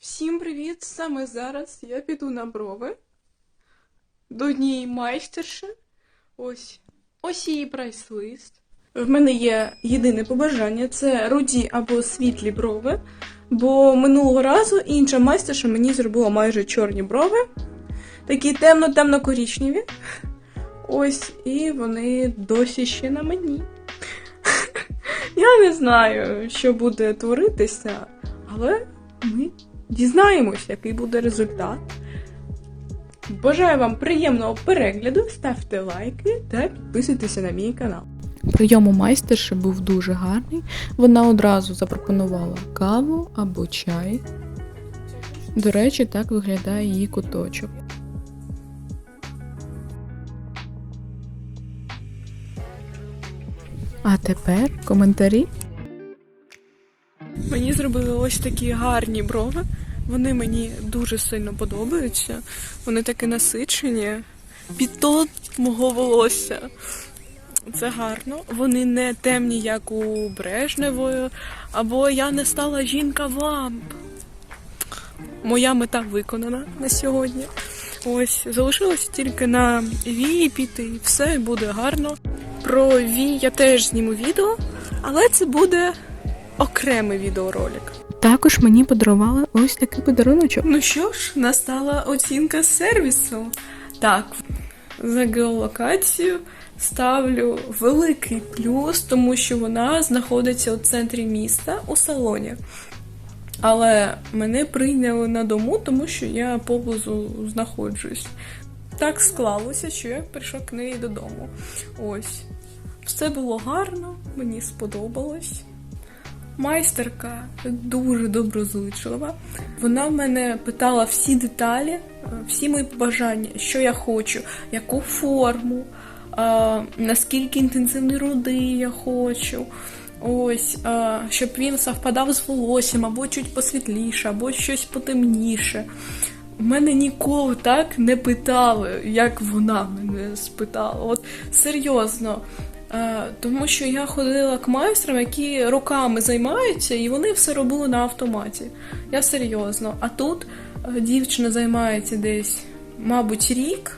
Всім привіт! Саме зараз я піду на брови до однієї майстерші. Ось ось її прайс-лист. В мене є єдине побажання це руді або світлі брови. Бо минулого разу інша майстерша мені зробила майже чорні брови, такі темно-темно-корічневі. Ось, і вони досі ще на мені. Я не знаю, що буде творитися, але ми дізнаємось, який буде результат. Бажаю вам приємного перегляду, ставте лайки та підписуйтеся на мій канал. Прийом у майстерші був дуже гарний. Вона одразу запропонувала каву або чай. До речі, так виглядає її куточок. А тепер коментарі. Мені зробили ось такі гарні брови. Вони мені дуже сильно подобаються. Вони такі насичені. Під тон мого волосся. Це гарно. Вони не темні, як у Брежневої, або я не стала жінка вамп. Моя мета виконана на сьогодні. Ось, залишилося тільки на вії піти, і все буде гарно. Про вій я теж зніму відео, але це буде окремий відеоролик. Також мені подарували ось такий подаруночок. Ну що ж, настала оцінка сервісу. Так, за геолокацію ставлю великий плюс, тому що вона знаходиться у центрі міста у салоні. Але мене прийняли на дому, тому що я поблизу знаходжусь. Так склалося, що я прийшла к неї додому. Ось. Все було гарно, мені сподобалось. Майстерка дуже доброзичлива. Вона в мене питала всі деталі, е, всі мої побажання, що я хочу, яку форму, е, наскільки інтенсивні руди я хочу. Ось, е, щоб він совпадав з волоссям, або чуть посвітліше, або щось потемніше. Мене ніколи так не питали, як вона мене спитала. От серйозно. Е, Тому що я ходила к майстрам, які роками займаються, і вони все робили на автоматі. Я серйозно. А тут е, дівчина займається десь, мабуть, рік.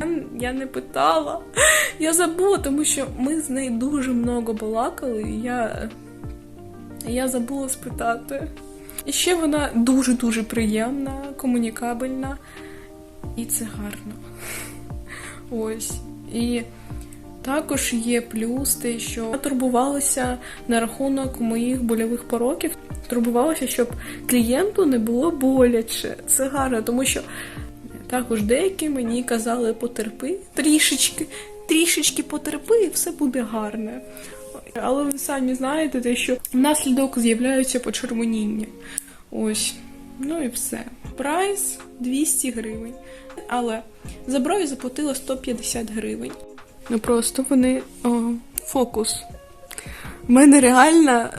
Я- Я не питала. Я забула, тому що ми з нею дуже много балакали, і я, я забула спитати. І ще вона дуже-дуже приємна, комунікабельна, і це гарно. Ось. І також є плюс те, що я турбувалася на рахунок моїх больових пороків. Турбувалася, щоб клієнту не було боляче. Це гарно, тому що також деякі мені казали потерпи трішечки, трішечки потерпи, і все буде гарне. Але ви самі знаєте, те, що внаслідок з'являються почервоніння. Ось, ну і все. Прайс 200 гривень. Але за брові заплатила 150 гривень. Ну просто вони о, фокус. У мене реальна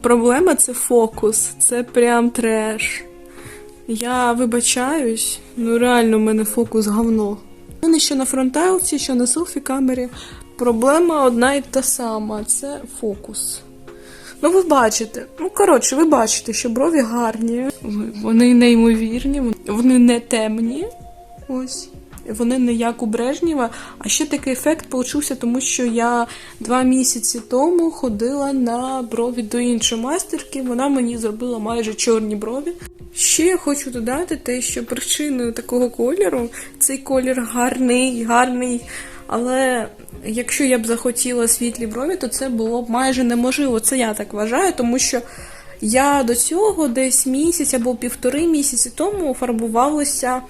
проблема це фокус. Це прям треш. Я вибачаюсь, ну реально в мене фокус говно. У мене що на фронтайлці, що на селфі камері. Проблема одна і та сама це фокус. Ну, ви бачите, ну коротше, ви бачите, що брові гарні, вони неймовірні, вони не темні. Ось. Вони не як у Брежнєва. А ще такий ефект получився, тому що я два місяці тому ходила на брові до іншої майстерки. Вона мені зробила майже чорні брові. Ще я хочу додати те, що причиною такого кольору цей колір гарний, гарний. Але якщо я б захотіла світлі брові, то це було б майже неможливо. Це я так вважаю, тому що я до цього десь місяць або півтори місяці тому фарбувалася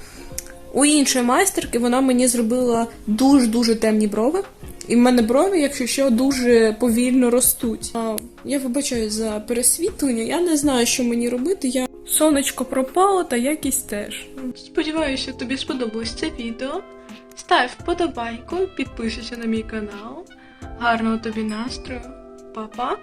у іншої майстерки. Вона мені зробила дуже-дуже темні брови. І в мене брови, якщо що, дуже повільно ростуть. Я вибачаю за пересвітлення. Я не знаю, що мені робити. Я сонечко пропало та якість теж. Сподіваюся, тобі сподобалось це відео. Став вподобайку, підписуйся на мій канал. Гарного тобі настрою. Па-па!